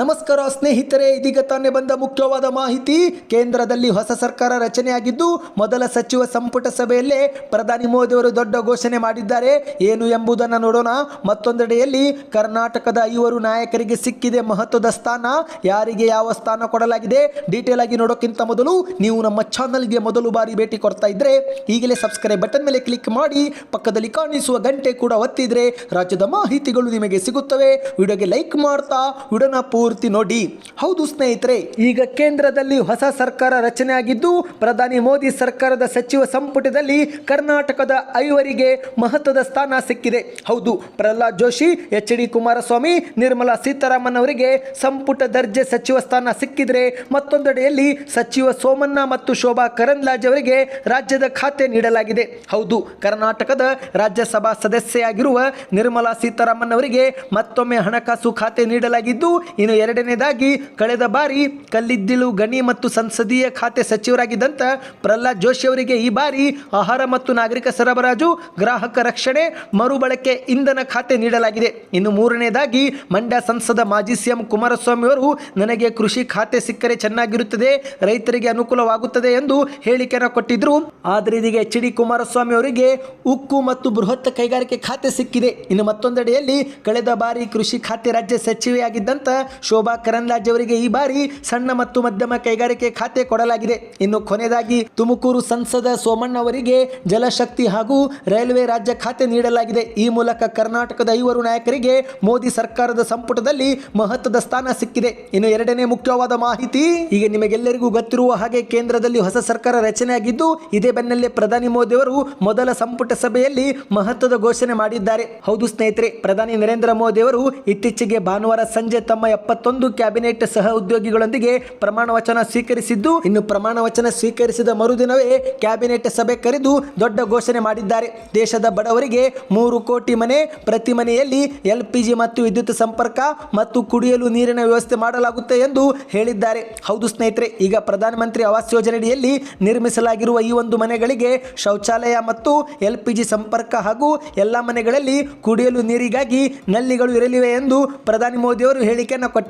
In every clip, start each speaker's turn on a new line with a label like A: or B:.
A: ನಮಸ್ಕಾರ ಸ್ನೇಹಿತರೆ, ಇದೀಗ ತಾನೇ ಬಂದ ಮುಖ್ಯವಾದ ಮಾಹಿತಿ. ಕೇಂದ್ರದಲ್ಲಿ ಹೊಸ ಸರ್ಕಾರ ರಚನೆಯಾಗಿದ್ದು, ಮೊದಲ ಸಚಿವ ಸಂಪುಟ ಸಭೆಯಲ್ಲೇ ಪ್ರಧಾನಿ ಮೋದಿ ಅವರು ದೊಡ್ಡ ಘೋಷಣೆ ಮಾಡಿದ್ದಾರೆ. ಏನು ಎಂಬುದನ್ನು ನೋಡೋಣ. ಮತ್ತೊಂದೆಡೆಯಲ್ಲಿ ಕರ್ನಾಟಕದ ಐವರು ನಾಯಕರಿಗೆ ಸಿಕ್ಕಿದೆ ಮಹತ್ವದ ಸ್ಥಾನ. ಯಾರಿಗೆ ಯಾವ ಸ್ಥಾನ ಕೊಡಲಾಗಿದೆ? ಡೀಟೇಲ್ ಆಗಿ ನೋಡೋಕ್ಕಿಂತ ಮೊದಲು ನೀವು ನಮ್ಮ ಚಾನಲ್ಗೆ ಮೊದಲು ಬಾರಿ ಭೇಟಿ ಕೊಡ್ತಾ ಇದ್ರೆ, ಈಗಲೇ ಸಬ್ಸ್ಕ್ರೈಬ್ ಬಟನ್ ಮೇಲೆ ಕ್ಲಿಕ್ ಮಾಡಿ, ಪಕ್ಕದಲ್ಲಿ ಕಾಣಿಸುವ ಗಂಟೆ ಕೂಡ ಒತ್ತಿದ್ರೆ ರಾಜ್ಯದ ಮಾಹಿತಿಗಳು ನಿಮಗೆ ಸಿಗುತ್ತವೆ. ವಿಡಿಯೋಗೆ ಲೈಕ್ ಮಾಡ್ತಾ, ವಿಡಿಯೋನ ಪೂರ್ತಿ ನೋಡಿ. ಹೌದು ಸ್ನೇಹಿತರೆ, ಈಗ ಕೇಂದ್ರದಲ್ಲಿ ಹೊಸ ಸರ್ಕಾರ ರಚನೆ ಆಗಿದ್ದು ಪ್ರಧಾನಿ ಮೋದಿ ಸರ್ಕಾರದ ಸಚಿವ ಸಂಪುಟದಲ್ಲಿ ಕರ್ನಾಟಕದ ಐವರಿಗೆ ಮಹತ್ವದ ಸ್ಥಾನ ಸಿಕ್ಕಿದೆ. ಹೌದು, ಪ್ರಹ್ಲಾದ್ ಜೋಶಿ, ಎಚ್ ಡಿ ಕುಮಾರಸ್ವಾಮಿ, ನಿರ್ಮಲಾ ಸೀತಾರಾಮನ್ ಅವರಿಗೆ ಸಂಪುಟ ದರ್ಜೆ ಸಚಿವ ಸ್ಥಾನ ಸಿಕ್ಕಿದ್ರೆ ಮತ್ತೊಂದೆಡೆಯಲ್ಲಿ ಸಚಿವ ಸೋಮಣ್ಣ ಮತ್ತು ಶೋಭಾ ಕರಂದ್ಲಾಜ್ ಅವರಿಗೆ ರಾಜ್ಯದ ಖಾತೆ ನೀಡಲಾಗಿದೆ. ಹೌದು, ಕರ್ನಾಟಕದ ರಾಜ್ಯಸಭಾ ಸದಸ್ಯೆಯಾಗಿರುವ ನಿರ್ಮಲಾ ಸೀತಾರಾಮನ್ ಅವರಿಗೆ ಮತ್ತೊಮ್ಮೆ ಹಣಕಾಸು ಖಾತೆ ನೀಡಲಾಗಿದ್ದು, ಇನ್ನು ಎರಡನೇದಾಗಿ, ಕಳೆದ ಬಾರಿ ಕಲ್ಲಿದ್ದಿಲು ಗಣಿ ಮತ್ತು ಸಂಸದೀಯ ಖಾತೆ ಸಚಿವರಾಗಿದ್ದಂಥ ಪ್ರಹ್ಲಾದ್ ಜೋಶಿ ಅವರಿಗೆ ಈ ಬಾರಿ ಆಹಾರ ಮತ್ತು ನಾಗರಿಕ ಸರಬರಾಜು, ಗ್ರಾಹಕ ರಕ್ಷಣೆ, ಮರುಬಳಕೆ, ಇಂಧನ ಖಾತೆ ನೀಡಲಾಗಿದೆ. ಇನ್ನು ಮೂರನೇದಾಗಿ, ಮಂಡ್ಯ ಸಂಸದ ಮಾಜಿ ಸಿಎಂ ಕುಮಾರಸ್ವಾಮಿ ಅವರು, ನನಗೆ ಕೃಷಿ ಖಾತೆ ಸಿಕ್ಕರೆ ಚೆನ್ನಾಗಿರುತ್ತದೆ, ರೈತರಿಗೆ ಅನುಕೂಲವಾಗುತ್ತದೆ ಎಂದು ಹೇಳಿಕೆಯನ್ನು ಕೊಟ್ಟಿದ್ರು. ಆದರೆ ಇದೀಗ ಎಚ್ ಡಿ ಕುಮಾರಸ್ವಾಮಿ ಅವರಿಗೆ ಉಕ್ಕು ಮತ್ತು ಬೃಹತ್ ಕೈಗಾರಿಕೆ ಖಾತೆ ಸಿಕ್ಕಿದೆ. ಇನ್ನು ಮತ್ತೊಂದೆಡೆಯಲ್ಲಿ, ಕಳೆದ ಬಾರಿ ಕೃಷಿ ಖಾತೆ ರಾಜ್ಯ ಸಚಿವೆಯಾಗಿದ್ದಂಥ ಶೋಭಾ ಕರಂದ್ಲಾಜ್ ಅವರಿಗೆ ಈ ಬಾರಿ ಸಣ್ಣ ಮತ್ತು ಮಧ್ಯಮ ಕೈಗಾರಿಕೆ ಖಾತೆ ಕೊಡಲಾಗಿದೆ. ಇನ್ನು ಕೊನೆಯದಾಗಿ ತುಮಕೂರು ಸಂಸದ ಸೋಮಣ್ಣ ಅವರಿಗೆ ಜಲಶಕ್ತಿ ಹಾಗೂ ರೈಲ್ವೆ ರಾಜ್ಯ ಖಾತೆ ನೀಡಲಾಗಿದೆ. ಈ ಮೂಲಕ ಕರ್ನಾಟಕದ ಐವರು ನಾಯಕರಿಗೆ ಮೋದಿ ಸರ್ಕಾರದ ಸಂಪುಟದಲ್ಲಿ ಮಹತ್ವದ ಸ್ಥಾನ ಸಿಕ್ಕಿದೆ. ಇನ್ನು ಎರಡನೇ ಮುಖ್ಯವಾದ ಮಾಹಿತಿ, ಈಗ ನಿಮಗೆಲ್ಲರಿಗೂ ಗೊತ್ತಿರುವ ಹಾಗೆ ಕೇಂದ್ರದಲ್ಲಿ ಹೊಸ ಸರ್ಕಾರ ರಚನೆಯಾಗಿದ್ದು, ಇದೇ ಬೆನ್ನಲ್ಲೇ ಪ್ರಧಾನಿ ಮೋದಿ ಅವರು ಮೊದಲ ಸಂಪುಟ ಸಭೆಯಲ್ಲಿ ಮಹತ್ವದ ಘೋಷಣೆ ಮಾಡಿದ್ದಾರೆ. ಹೌದು ಸ್ನೇಹಿತರೆ, ಪ್ರಧಾನಿ ನರೇಂದ್ರ ಮೋದಿ ಅವರು ಇತ್ತೀಚೆಗೆ ಭಾನುವಾರ ಸಂಜೆ ತಮ್ಮ ಎಪ್ಪತ್ತೊಂದು ಕ್ಯಾಬಿನೆಟ್ ಸಹ ಉದ್ಯೋಗಿಗಳೊಂದಿಗೆ ಪ್ರಮಾಣ ವಚನ ಸ್ವೀಕರಿಸಿದ್ದು, ಇನ್ನು ಪ್ರಮಾಣ ವಚನ ಸ್ವೀಕರಿಸಿದ ಮರುದಿನವೇ ಕ್ಯಾಬಿನೆಟ್ ಸಭೆ ಕರೆದು ದೊಡ್ಡ ಘೋಷಣೆ ಮಾಡಿದ್ದಾರೆ. ದೇಶದ ಬಡವರಿಗೆ ಮೂರು ಕೋಟಿ ಮನೆ, ಪ್ರತಿ ಮನೆಯಲ್ಲಿ ಎಲ್ಪಿಜಿ ಮತ್ತು ವಿದ್ಯುತ್ ಸಂಪರ್ಕ ಮತ್ತು ಕುಡಿಯಲು ನೀರಿನ ವ್ಯವಸ್ಥೆ ಮಾಡಲಾಗುತ್ತೆ ಎಂದು ಹೇಳಿದ್ದಾರೆ. ಹೌದು ಸ್ನೇಹಿತರೆ, ಈಗ ಪ್ರಧಾನಮಂತ್ರಿ ಆವಾಸ್ ಯೋಜನೆಯಡಿಯಲ್ಲಿ ನಿರ್ಮಿಸಲಾಗಿರುವ ಈ ಒಂದು ಮನೆಗಳಿಗೆ ಶೌಚಾಲಯ ಮತ್ತು ಎಲ್ಪಿಜಿ ಸಂಪರ್ಕ ಹಾಗೂ ಎಲ್ಲ ಮನೆಗಳಲ್ಲಿ ಕುಡಿಯಲು ನೀರಿಗಾಗಿ ನಲ್ಲಿಗಳು ಇರಲಿವೆ ಎಂದು ಪ್ರಧಾನಿ ಮೋದಿಯವರು ಹೇಳಿಕೆಯನ್ನು ಕೊಟ್ಟಿದ್ದಾರೆ.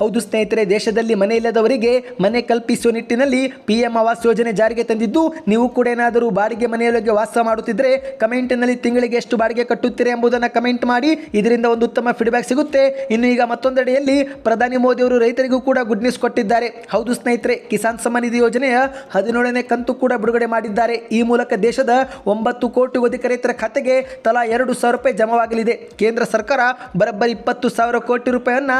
A: ಹೌದು ಸ್ನೇಹಿತರೆ, ದೇಶದಲ್ಲಿ ಮನೆ ಇಲ್ಲದವರಿಗೆ ಮನೆ ಕಲ್ಪಿಸುವ ನಿಟ್ಟಿನಲ್ಲಿ ಪಿಎಂ ಆವಾಸ್ ಯೋಜನೆ ಜಾರಿಗೆ ತಂದಿದ್ದು, ನೀವು ಕೂಡ ಏನಾದರೂ ಬಾಡಿಗೆ ಮನೆಯೊಳಗೆ ವಾಸ ಮಾಡುತ್ತಿದ್ದರೆ ಕಮೆಂಟಿನಲ್ಲಿ ತಿಂಗಳಿಗೆ ಎಷ್ಟು ಬಾಡಿಗೆ ಕಟ್ಟುತ್ತೀರಿ ಎಂಬುದನ್ನು ಕಮೆಂಟ್ ಮಾಡಿ. ಇದರಿಂದ ಒಂದು ಉತ್ತಮ ಫೀಡ್ಬ್ಯಾಕ್ ಸಿಗುತ್ತೆ. ಇನ್ನು ಈಗ ಮತ್ತೊಂದೆಡೆಯಲ್ಲಿ ಪ್ರಧಾನಿ ಮೋದಿ ಅವರು ರೈತರಿಗೂ ಕೂಡ ಗುಡ್ ನ್ಯೂಸ್ ಕೊಟ್ಟಿದ್ದಾರೆ. ಹೌದು ಸ್ನೇಹಿತರೆ, ಕಿಸಾನ್ ಸಮ್ಮಾನ್ ನಿಧಿ ಯೋಜನೆಯ ಹದಿನೇಳನೇ ಕಂತು ಕೂಡ ಬಿಡುಗಡೆ ಮಾಡಿದ್ದಾರೆ. ಈ ಮೂಲಕ ದೇಶದ ಒಂಬತ್ತು ಕೋಟಿ ಅಧಿಕ ರೈತರ ಖಾತೆಗೆ ತಲಾ ಎರಡು ಸಾವಿರ ರೂಪಾಯಿ ಜಮಾವಾಗಲಿದೆ. ಕೇಂದ್ರ ಸರ್ಕಾರ ಬರೋಬ್ಬರಿ ಇಪ್ಪತ್ತು ಸಾವಿರ ಕೋಟಿ ರೂಪಾಯಿಯನ್ನ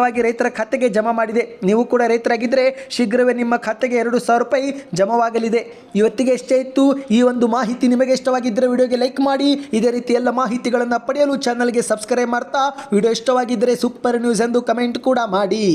A: ನೇರವಾಗಿ ರೈತರ ಖಾತೆಗೆ ಜಮಾ ಮಾಡಿದೆ. ನೀವು ಕೂಡ ರೈತರಾಗಿದ್ದರೆ ಶೀಘ್ರವೇ ನಿಮ್ಮ ಖಾತೆಗೆ ಎರಡು ಸಾವಿರ ರೂಪಾಯಿ ಜಮಾವಾಗಲಿದೆ. ಇವತ್ತಿಗೆ ಎಷ್ಟೇ ಇತ್ತು, ಈ ಒಂದು ಮಾಹಿತಿ ನಿಮಗೆ ಇಷ್ಟವಾಗಿದ್ದರೆ ವಿಡಿಯೋಗೆ ಲೈಕ್ ಮಾಡಿ. ಇದೇ ರೀತಿ ಎಲ್ಲ ಮಾಹಿತಿಗಳನ್ನು ಪಡೆಯಲು ಚಾನಲ್ಗೆ ಸಬ್ಸ್ಕ್ರೈಬ್ ಮಾಡ್ತಾ, ವಿಡಿಯೋ ಇಷ್ಟವಾಗಿದ್ದರೆ ಸೂಪರ್ ನ್ಯೂಸ್ ಎಂದು ಕಮೆಂಟ್ ಕೂಡ ಮಾಡಿ.